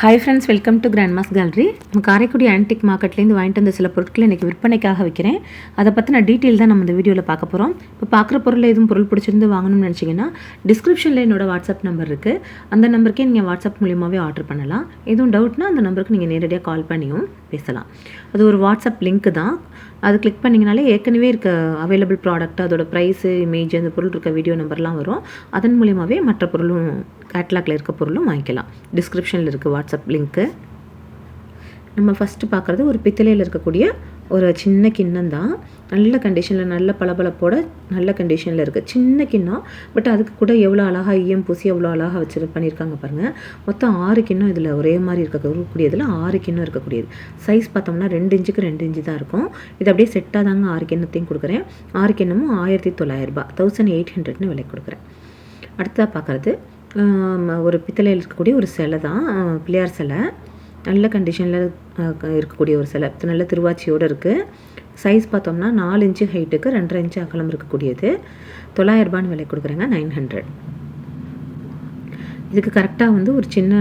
Hi friends welcome to grandma's gallery நம்ம Karaikudi antique மார்க்கெட்லேருந்து வாங்கிட்டு வந்த சில பொருட்களை இன்றைக்கி விற்பனைக்காக வைக்கிறேன். அதை பற்றின டீட்டெயில் தான் நம்ம இந்த வீடியோவில் பார்க்க போகிறோம் இப்போ பார்க்குற பொருள் எதுவும் பொருள் பிடிச்சிருந்து வாங்கணும்னு நினச்சிங்கன்னா டிஸ்கிரிப்ஷனில் என்னோட வாட்ஸ்அப் நம்பர் இருக்குது அந்த நம்பருக்கே நீங்கள் வாட்ஸ்அப் மூலியமாகவே ஆர்டர் பண்ணலாம். எதுவும் டவுட்னா அந்த நம்பருக்கு நீங்கள் நேரடியாக கால் பண்ணியும் பேசலாம். அது ஒரு வாட்ஸ்அப் லிங்க் தான். அது கிளிக் பண்ணிங்கனாலே ஏற்கனவே இருக்க அவைலபிள் ப்ராடக்ட் அதோட ப்ரைஸு இமேஜ் அந்த பொருள் இருக்க வீடியோ நம்பர்லாம் வரும். அதன் மூலியமாகவே மற்ற பொருளும் கேட்லாக்ல இருக்க பொருளும் வாங்கிக்கலாம். டிஸ்கிரிப்ஷனில் இருக்குது வாட்ஸ்அப் லிங்க்கு நம்ம ஃபஸ்ட்டு பார்க்குறது ஒரு பித்தளையில் இருக்கக்கூடிய ஒரு சின்ன கிண்ணம் தான். நல்ல கண்டிஷனில் நல்ல பளபளப்போட நல்ல கண்டிஷனில் இருக்குது சின்ன கிண்ணம் பட் அதுக்கு கூட எவ்வளோ அழகாக ஈயம் பூசி எவ்வளோ அழகாக வச்சு பண்ணியிருக்காங்க பாருங்கள் மொத்தம் ஆறு கிண்ணம் இதில் ஒரே மாதிரி இருக்கக்கூடியதில் ஆறு கிண்ணம் இருக்கக்கூடியது. சைஸ் பார்த்தோம்னா ரெண்டு இன்ச்சுக்கு ரெண்டு இன்ச்சு தான் இருக்கும். இது அப்படியே செட்டாக தாங்க ஆறு கிண்ணத்தையும் கொடுக்குறேன். ஆறு கிண்ணமும் ஆயிரத்தி தொள்ளாயிரரூபா தௌசண்ட் எயிட் ஹண்ட்ரட்னு விலை கொடுக்குறேன். அடுத்ததாக பார்க்குறது ஒரு பித்தளையில் இருக்கக்கூடிய ஒரு சிலை தான் பிள்ளையார் சிலை. நல்ல கண்டிஷனில் இருக்கக்கூடிய ஒரு சிலை. நல்ல திருவாச்சியோடு இருக்குது சைஸ் பார்த்தோம்னா நாலு இன்ச்சு ஹைட்டுக்கு ரெண்டரை இன்ச்சு அகலம் இருக்கக்கூடியது. தொள்ளாயிரரூபான்னு விலை கொடுக்குறேங்க நைன் ஹண்ட்ரட் இதுக்கு கரெக்டாக வந்து ஒரு சின்ன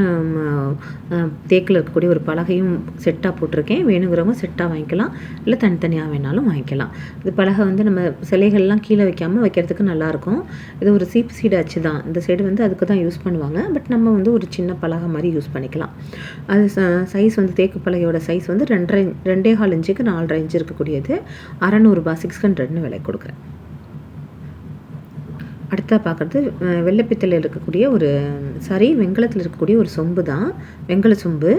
தேக்கில் இருக்கக்கூடிய ஒரு பலகையும் செட்டாக போட்டிருக்கேன். வேணுங்கிறவங்க செட்டாக வாங்கிக்கலாம். இல்லை தனித்தனியாக வேணாலும் வாங்கிக்கலாம். இது பலகை வந்து நம்ம சிலைகள்லாம் கீழே வைக்காமல் வைக்கிறதுக்கு நல்லாயிருக்கும். இது ஒரு சீப் சீடு அச்சு தான். இந்த சைடு வந்து அதுக்கு தான் யூஸ் பண்ணுவாங்க. பட் நம்ம வந்து ஒரு சின்ன பலகை மாதிரி யூஸ் பண்ணிக்கலாம். அது சைஸ் வந்து தேக்கு பலகையோட சைஸ் வந்து ரெண்டரை ரெண்டே கால் இன்ச்சுக்கு நாலரை இன்ச்சு இருக்கக்கூடியது. அறநூறுபா சிக்ஸ் ஹண்ட்ரட்னு விலை கொடுக்குறேன். அடுத்தா பார்க்குறது வெள்ளைப்பித்தளையில் இருக்கக்கூடிய ஒரு சாரி வெங்கலத்தில் இருக்கக்கூடிய ஒரு சொம்பு தான் வெங்கல சொம்பு.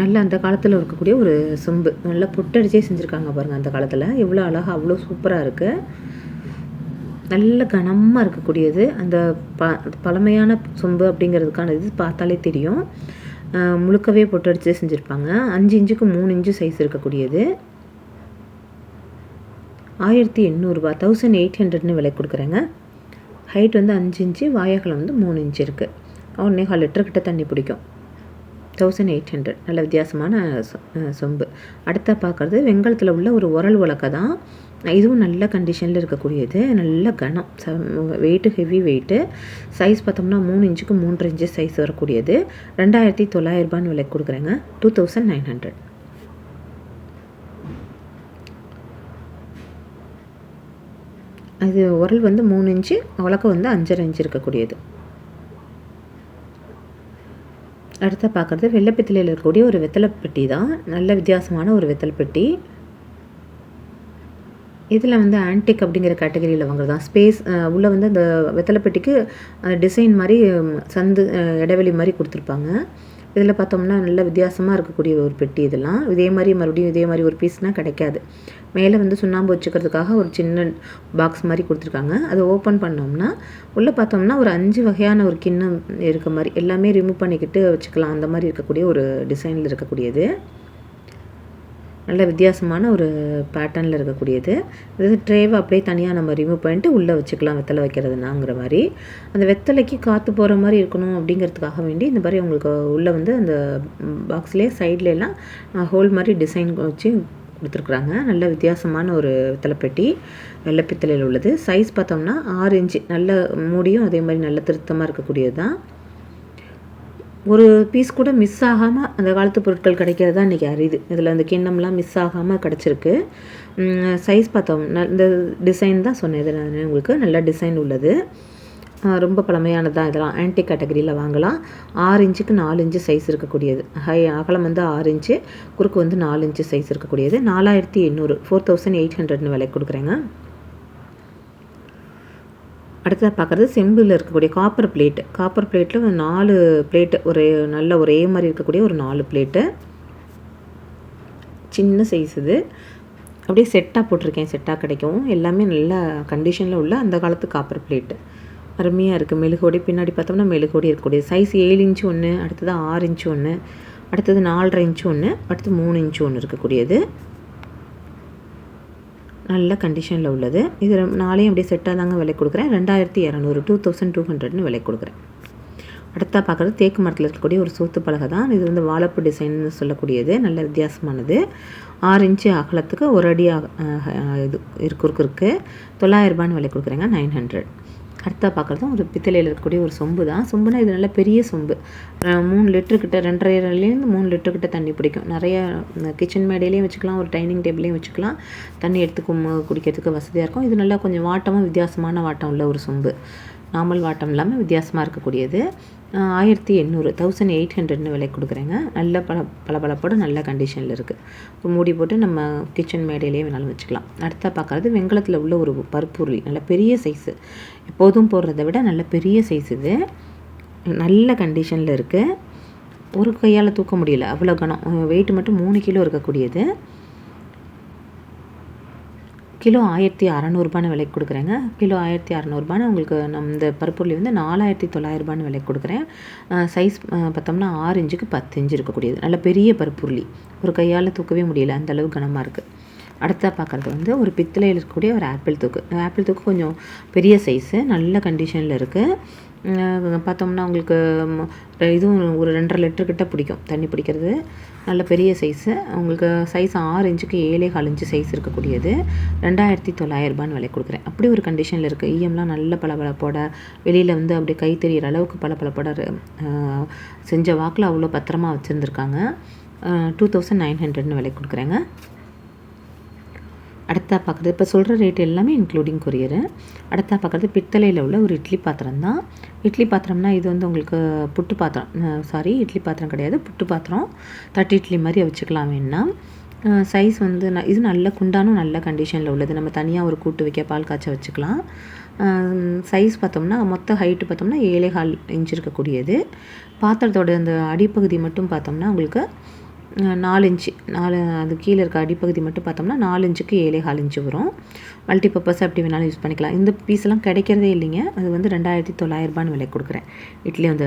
நல்ல அந்த காலத்தில் இருக்கக்கூடிய ஒரு சொம்பு. நல்லா பொட்டடிச்சே செஞ்சுருக்காங்க பாருங்கள் அந்த காலத்தில். எவ்வளோ அழகாக அவ்வளோ சூப்பராக இருக்குது நல்ல கனமாக இருக்கக்கூடியது. அந்த ப பழமையான சொம்பு அப்படிங்கிறதுக்கான இது பார்த்தாலே தெரியும். முழுக்கவே பொட்டடிச்சே செஞ்சுருப்பாங்க. அஞ்சு இன்ச்சுக்கு மூணு இன்ச்சு சைஸ் இருக்கக்கூடியது. ஆயிரத்தி எண்ணூறுரூபா தௌசண்ட் எயிட் ஹண்ட்ரட்னு விலை கொடுக்குறேங்க. ஹைட் வந்து அஞ்சு இன்ச்சு வாயகலம் வந்து மூணு இன்ச்சு இருக்குது ஒன்றே கால் லிட்டர் கிட்ட தண்ணி பிடிக்கும். தௌசண்ட் எயிட் ஹண்ட்ரட் நல்ல வித்தியாசமான சொம்பு. அடுத்த பார்க்குறது வெங்கலத்தில் உள்ள ஒரு உரல் உலக்கை தான். இதுவும் நல்ல கண்டிஷனில் இருக்கக்கூடியது. நல்ல கனம் ச வெயிட்டு ஹெவி வெயிட்டு சைஸ் பார்த்தோம்னா மூணு இன்ச்சுக்கு மூன்று இன்ச்சு சைஸ் வரக்கூடியது. ரெண்டாயிரத்தி தொள்ளாயிரரூபான்னு விலை கொடுக்குறேங்க. டூ தௌசண்ட் நைன் ஹண்ட்ரட் அது உரல் வந்து மூணு இன்ச்சு உலக்கம் வந்து அஞ்சரை இன்ச்சு இருக்கக்கூடியது. அடுத்த பார்க்குறது வெள்ளைப்பித்தலையில் இருக்கக்கூடிய ஒரு வெத்தலை பெட்டி தான். நல்ல வித்தியாசமான ஒரு வெத்தலை பெட்டி. இதில் வந்து ஆன்டிக் அப்படிங்கிற கேட்டகரியில் வாங்குறது தான் ஸ்பேஸ் உள்ளே வந்து அந்த வெத்தலை பெட்டிக்கு டிசைன் மாதிரி சந்து இடைவெளி மாதிரி கொடுத்துருப்பாங்க. இதில் பார்த்தோம்னா நல்ல வித்தியாசமாக இருக்கக்கூடிய ஒரு பெட்டி இதெல்லாம். இதே மாதிரி மறுபடியும் இதே மாதிரி ஒரு பீஸ்னால் கிடைக்காது. மேலே வந்து சுண்ணாம்பு வச்சுக்கிறதுக்காக ஒரு சின்ன பாக்ஸ் மாதிரி கொடுத்துருக்காங்க. அதை ஓப்பன் பண்ணோம்னா உள்ளே பார்த்தோம்னா ஒரு அஞ்சு வகையான ஒரு கிண்ணம் இருக்க மாதிரி எல்லாமே ரிமூவ் பண்ணிக்கிட்டு வச்சுக்கலாம். அந்த மாதிரி இருக்கக்கூடிய ஒரு டிசைனில் இருக்கக்கூடியது. நல்ல வித்தியாசமான ஒரு பேட்டர்னில் இருக்கக்கூடியது. இது ட்ரேவை அப்படியே தனியாக நம்ம ரிமூவ் பண்ணிட்டு உள்ளே வச்சுக்கலாம் வெத்தலை வைக்கிறதுனாங்கிற மாதிரி. அந்த வெத்தலைக்கு காற்று போகிற மாதிரி இருக்கணும் அப்படிங்கிறதுக்காக வேண்டி இந்த மாதிரி உங்களுக்கு உள்ளே வந்து அந்த பாக்ஸ்லேயே சைட்லலாம் ஹோல் மாதிரி டிசைன் வச்சு கொடுத்துருக்குறாங்க. நல்ல வித்தியாசமான ஒரு வெத்தலைப்பெட்டி வெள்ளைப்பித்தலையில் உள்ளது. சைஸ் பார்த்தோம்னா ஆறு இன்ச்சு நல்ல மூடியும் அதே மாதிரி நல்ல திருத்தமாக இருக்கக்கூடியது தான் ஒரு பீஸ் கூட மிஸ் ஆகாமல் அந்த காலத்து பொருட்கள் கிடைக்கிறது தான் இன்றைக்கி அரிது இதில் அந்த கிண்ணம்லாம் மிஸ் ஆகாமல் கிடச்சிருக்கு. சைஸ் பார்த்தோம். இந்த டிசைன் தான் சொன்னேன். இதில் நான் உங்களுக்கு நல்ல டிசைன் உள்ளது. ரொம்ப பழமையானதாக இதெல்லாம் ஆன்டி கேட்டகரியில் வாங்கலாம். ஆறு இன்ச்சுக்கு நாலு இன்ச்சு சைஸ் இருக்கக்கூடியது. ஹை அகலம் வந்து ஆறு இன்ச்சு குறுக்கு வந்து நாலு இன்ச்சு சைஸ் இருக்கக்கூடியது. நாலாயிரத்தி எண்ணூறு ஃபோர் தௌசண்ட் எயிட் ஹண்ட்ரட்னு விலை கொடுக்குறேங்க. அடுத்ததாக பார்க்குறது செம்பில் இருக்கக்கூடிய காப்பர் பிளேட்டு காப்பர் பிளேட்டில் நாலு பிளேட்டு ஒரு நல்ல ஒரே மாதிரி இருக்கக்கூடிய ஒரு நாலு பிளேட்டு சின்ன சைஸ் இது. அப்படியே செட்டாக போட்டிருக்கேன். செட்டாக கிடைக்கும் எல்லாமே நல்ல கண்டிஷனில் உள்ள அந்த காலத்து காப்பர் பிளேட்டு அருமையாக இருக்குது மெழுகோடி பின்னாடி பார்த்தோம்னா மெழுகோடி இருக்கக்கூடிய சைஸ் ஏழு இன்ச்சு ஒன்று அடுத்தது ஆறு இன்ச்சு ஒன்று அடுத்தது நாலரை இன்ச்சு ஒன்று அடுத்து மூணு இன்ச்சு ஒன்று இருக்கக்கூடியது. நல்ல கண்டிஷனில் உள்ளது. இது நாளையும் அப்படியே செட்டாக தாங்க விலை கொடுக்குறேன். ரெண்டாயிரத்தி இரநூறு டூ தௌசண்ட் டூ ஹண்ட்ரட்னு விலை கொடுக்குறேன். அடுத்தா பார்க்குறது தேக்கு மரத்தில் இருக்கக்கூடிய ஒரு சூத்து பலகை தான். இது வந்து வாழைப்பூ டிசைன்னு சொல்லக்கூடியது. நல்ல வித்தியாசமானது. ஆறு இன்ச்சு அகலத்துக்கு ஒரு அடி இது இருக்கு. இருக்குது தொள்ளாயிரரூபான்னு விலை கொடுக்குறேங்க நைன் ஹண்ட்ரட் அடுத்தா பார்க்குறது ஒரு பித்தளையில் இருக்கக்கூடிய ஒரு சொம்பு தான். சொம்புனா இது நல்ல பெரிய சொம்பு. மூணு லிட்டருக்கிட்ட ரெண்டரைலேருந்து மூணு லிட்டருக்கிட்ட தண்ணி பிடிக்கும். நிறைய கிச்சன் மேடையிலையும் வச்சுக்கலாம் ஒரு டைனிங் டேபிளையும் வச்சுக்கலாம். தண்ணி எடுத்து குடிக்கிறதுக்கு வசதியாக இருக்கும். இது நல்லா கொஞ்சம் வாட்டமாக வித்தியாசமான வாட்டம் உள்ள ஒரு சொம்பு. நார்மல் வாட்டம் இல்லாமல் வித்தியாசமாக இருக்கக்கூடியது. ஆயிரத்தி எண்ணூறு தௌசண்ட் எயிட் ஹண்ட்ரட்னு விலை கொடுக்குறேங்க. நல்ல பல பளபளப்போட நல்ல கண்டிஷனில் இருக்குது இப்போ மூடி போட்டு நம்ம கிச்சன் மேடையிலேயே வேணாலும் வச்சுக்கலாம். அடுத்தா பார்க்குறது வெங்கலத்தில் உள்ள ஒரு பருப்புருளி நல்ல பெரிய சைஸு எப்போதும் போடுறத விட நல்ல பெரிய சைஸ் இது. நல்ல கண்டிஷனில் இருக்குது ஒரு கையால் தூக்க முடியல. அவ்வளோ கனம் வெயிட் மட்டும் மூணு கிலோ இருக்கக்கூடியது. கிலோ ஆயிரத்தி அறநூறுபான்னு விலைக்கு கொடுக்குறேங்க. கிலோ ஆயிரத்தி அறநூறுபான்னு உங்களுக்கு நம் இந்த பருப்புள்ளி வந்து நாலாயிரத்தி தொள்ளாயிரரூபான்னு விலைக்கு கொடுக்குறேன். சைஸ் பார்த்தோம்னா ஆறு இஞ்சுக்கு பத்து இஞ்சு இருக்கக்கூடியது. நல்ல பெரிய பருப்புள்ளி ஒரு கையால் தூக்கவே முடியல. அந்த அளவு கனமாக இருக்குது அடுத்த பார்க்குறது வந்து ஒரு பித்தளையில் இருக்கக்கூடிய ஒரு ஆப்பிள் தூக்கு. ஆப்பிள் தூக்கு கொஞ்சம் பெரிய சைஸு நல்ல கண்டிஷனில் இருக்குது பார்த்தோம்னா உங்களுக்கு இதுவும் ஒரு ரெண்டரை லிட்டர் கிட்ட பிடிக்கும் தண்ணி பிடிக்கிறது. நல்ல பெரிய சைஸு உங்களுக்கு சைஸ் ஆறு இன்ச்சுக்கு ஏழே கால் இன்ச்சு சைஸ் இருக்கக்கூடியது. ரெண்டாயிரத்தி தொள்ளாயிரரூபான்னு விலை கொடுக்குறேன். அப்படி ஒரு கண்டிஷனில் இருக்குது இஎம்லாம் நல்ல பளபளப்போட வெளியில் வந்து அப்படியே கை தெரிகிற அளவுக்கு பளபளப்போட செஞ்ச வாக்கில் அவ்வளோ பத்திரமா வச்சுருந்துருக்காங்க. டூ தௌசண்ட் நைன் ஹண்ட்ரட்னு விலை கொடுக்குறேங்க. அடுத்தா பார்க்குறது. இப்போ சொல்கிற ரேட் எல்லாமே இன்க்ளூடிங் கொரியரு அடுத்தா பார்க்குறது பித்தளையில் உள்ள ஒரு இட்லி பாத்திரம் தான். இட்லி பாத்திரம்னா இது வந்து உங்களுக்கு புட்டு பாத்திரம். சாரி இட்லி பாத்திரம் கிடையாது. புட்டு பாத்திரம். தட்டு இட்லி மாதிரி வச்சுக்கலாம் வேணா. சைஸ் வந்து ந இது நல்ல குண்டானும் நல்ல கண்டிஷனில் உள்ளது. நம்ம தனியாக ஒரு கூட்டு வைக்க பால் காய்ச்ச வச்சுக்கலாம். சைஸ் பார்த்தோம்னா மொத்த ஹைட்டு பார்த்தோம்னா ஏழே கால் இன்ச் இருக்கக்கூடியது. பாத்திரத்தோட அந்த அடிப்பகுதி மட்டும் பார்த்தோம்னா உங்களுக்கு நாலு இன்ச்சு. நாலு அது கீழே இருக்க அடிப்பகுதி மட்டும் பார்த்தோம்னா நாலு இன்ச்சுக்கு ஏழே கால் இன்ச்சு வரும். மல்டி பர்பஸ் அப்படி வேணாலும் யூஸ் பண்ணிக்கலாம். இந்த பீஸ்லாம் கிடைக்கிறதே இல்லைங்க. அது வந்து ரெண்டாயிரத்தி தொள்ளாயிரரூபான்னு விலை கொடுக்குறேன். இட்லி அந்த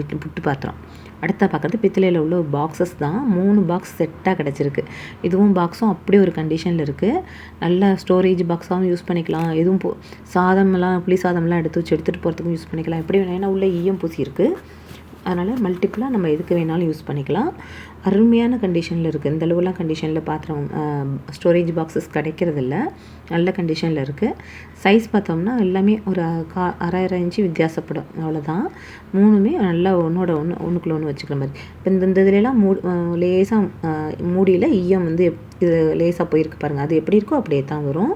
இட்லி புட்டு பாத்திரம். அடுத்த பார்க்குறது பித்தளையில் உள்ள பாக்ஸஸ் தான். மூணு பாக்ஸ் செட்டாக கிடச்சிருக்கு. இதுவும் பாக்ஸும் அப்படியே ஒரு கண்டிஷனில் இருக்குது நல்ல ஸ்டோரேஜ் பாக்ஸாகவும் யூஸ் பண்ணிக்கலாம். எதுவும் போ சாதம்லாம் புளி சாதம்லாம் எடுத்து வச்சு எடுத்துகிட்டு போகிறதுக்கும் யூஸ் பண்ணிக்கலாம். எப்படி வேணால் ஏன்னா உள்ளே ஈயம் பூசி இருக்குது அதனால் மல்டிப்புளாக நம்ம எதுக்கு வேணாலும் யூஸ் பண்ணிக்கலாம். அருமையான கண்டிஷனில் இருக்குது இந்த அளவுலாம் கண்டிஷனில் பாத்திரம் ஸ்டோரேஜ் பாக்ஸஸ் கிடைக்கிறதில்ல. நல்ல கண்டிஷனில் இருக்குது சைஸ் பார்த்தோம்னா எல்லாமே ஒரு கா அரை அரை இன்ச்சு வித்தியாசப்படும். அவ்வளோதான் மூணுமே நல்லா ஒன்றோட ஒன்று ஒன்றுக்குள்ள ஒன்று வச்சுக்கிற மாதிரி. இப்போ இந்த இந்த இதுலலாம் மூ லேசாக மூடியில் ஈயம் வந்து இது லேசாக போயிருக்கு பாருங்கள் அது எப்படி இருக்கோ அப்படியே தான் வரும்.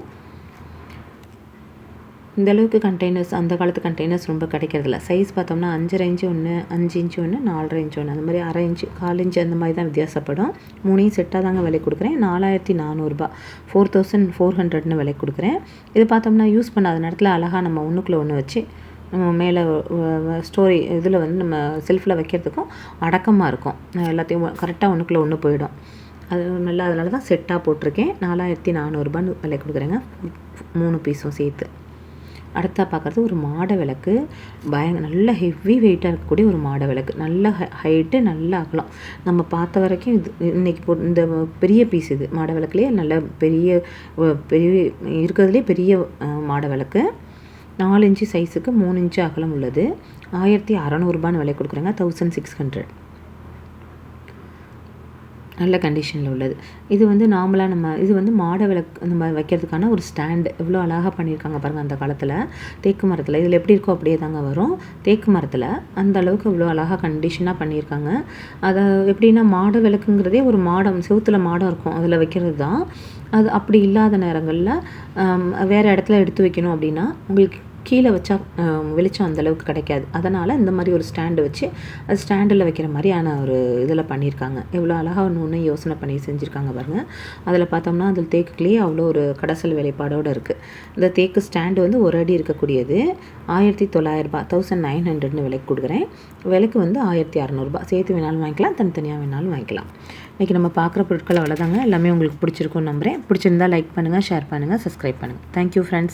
இந்த அளவுக்கு கண்டெய்னர்ஸ் அந்த காலத்து கண்டெய்னர்ஸ் ரொம்ப கிடைக்கிறதில்ல. சைஸ் பார்த்தோம்னா அஞ்சரை இன்ச்சு ஒன்று அஞ்சு இன்ச்சு ஒன்று நாலரை இன்ச்சு ஒன்று அந்த மாதிரி அரை இன்ச்சு கால் இன்ச்சு அந்த மாதிரி தான் வித்தியாசப்படும். மூணையும் செட்டாக தாங்க விலை கொடுக்குறேன். நாலாயிரத்தி நானூறுரூபா ஃபோர் தௌசண்ட் ஃபோர் ஹண்ட்ரட்னு விலை கொடுக்குறேன். இது பார்த்தோம்னா யூஸ் பண்ணாத நேரத்தில் அழகாக நம்ம ஒன்றுக்குள்ளே ஒன்று வச்சு நம்ம மேலே ஸ்டோரி இதில் வந்து நம்ம செல்ஃபில் வைக்கிறதுக்கும் அடக்கமாக இருக்கும். எல்லாத்தையும் கரெக்டாக ஒன்றுக்குள்ளே ஒன்று போயிடும். அது நல்லா அதனால தான் செட்டாக போட்டிருக்கேன். நாலாயிரத்தி நானூறுரூபான்னு விலை கொடுக்குறேங்க. மூணு பீஸும் சேர்த்து. அடுத்தா பார்க்குறது ஒரு மாட விளக்கு. பய நல்ல ஹெவி வெயிட்டாக இருக்கக்கூடிய ஒரு மாடை விளக்கு. நல்ல ஹைட்டு நல்ல அகலம். நம்ம பார்த்த வரைக்கும் இது இன்னைக்கு போ இந்த பெரிய பீஸ் இது. மாட விளக்குலேயே நல்ல பெரிய பெரிய இருக்கிறதுலே பெரிய மாட விளக்கு. நாலு இன்ச்சு சைஸுக்கு மூணு இன்ச்சு அகலம் உள்ளது. ஆயிரத்தி அறநூறுபான்னு விலை கொடுக்குறாங்க. தௌசண்ட் சிக்ஸ் ஹண்ட்ரட் நல்ல கண்டிஷனில் உள்ளது. இது வந்து நார்மலாக நம்ம இது வந்து மாட விளக்கு நம்ம வைக்கிறதுக்கான ஒரு ஸ்டாண்டு எவ்வளோ அழகாக பண்ணியிருக்காங்க பாருங்கள் அந்த காலத்தில். தேக்கு மரத்தில். இதில் எப்படி இருக்கோ அப்படியே தாங்க வரும். தேக்கு மரத்தில் அந்த அளவுக்கு இவ்வளோ அழகாக கண்டிஷனாக பண்ணியிருக்காங்க. அதை எப்படின்னா மாட விளக்குங்கிறதே ஒரு மாடம் செவுத்தில் மாடம் இருக்கும். அதில் வைக்கிறது தான். அது அப்படி இல்லாத நேரங்களில் வேறு இடத்துல எடுத்து வைக்கணும் அப்படின்னா உங்களுக்கு கீழே வச்சா வெளிச்சம் அந்தளவுக்கு கிடைக்காது. அதனால் இந்த மாதிரி ஒரு ஸ்டாண்டு வச்சு அது ஸ்டாண்டில் வைக்கிற மாதிரியான ஒரு இதில் பண்ணியிருக்காங்க. எவ்வளோ அழகாக ஒன்று ஒன்று யோசனை பண்ணி செஞ்சுருக்காங்க பாருங்கள் அதில் பார்த்தோம்னா அதில் தேக்குக்குள்ளேயே அவ்வளோ ஒரு கடைசல் வேலைப்பாடோடு இருக்குது இந்த தேக்கு ஸ்டாண்டு வந்து ஒரு அடி இருக்கக்கூடியது. ஆயிரத்தி தொள்ளாயிரரூபா தௌசண்ட் நைன் ஹண்ட்ரட்னு விலைக்கு கொடுக்குறேன். விலைக்கு வந்து ஆயிரத்தி அறநூறுபா சேர்த்து வேணாலும் வாங்கிக்கலாம் தனித்தனியாக வேணாலும் வாங்கிக்கலாம். இன்றைக்கி நம்ம பார்க்குற பொருட்கள் அவ்வளோதாங்க. எல்லாமே உங்களுக்கு பிடிச்சிருக்கும்னு நம்புகிறேன் பிடிச்சிருந்தா லைக் பண்ணுங்கள் ஷேர் பண்ணுங்கள் சப்ஸ்கிரைப் பண்ணுங்கள் தேங்க்யூ ஃப்ரெண்ட்ஸ்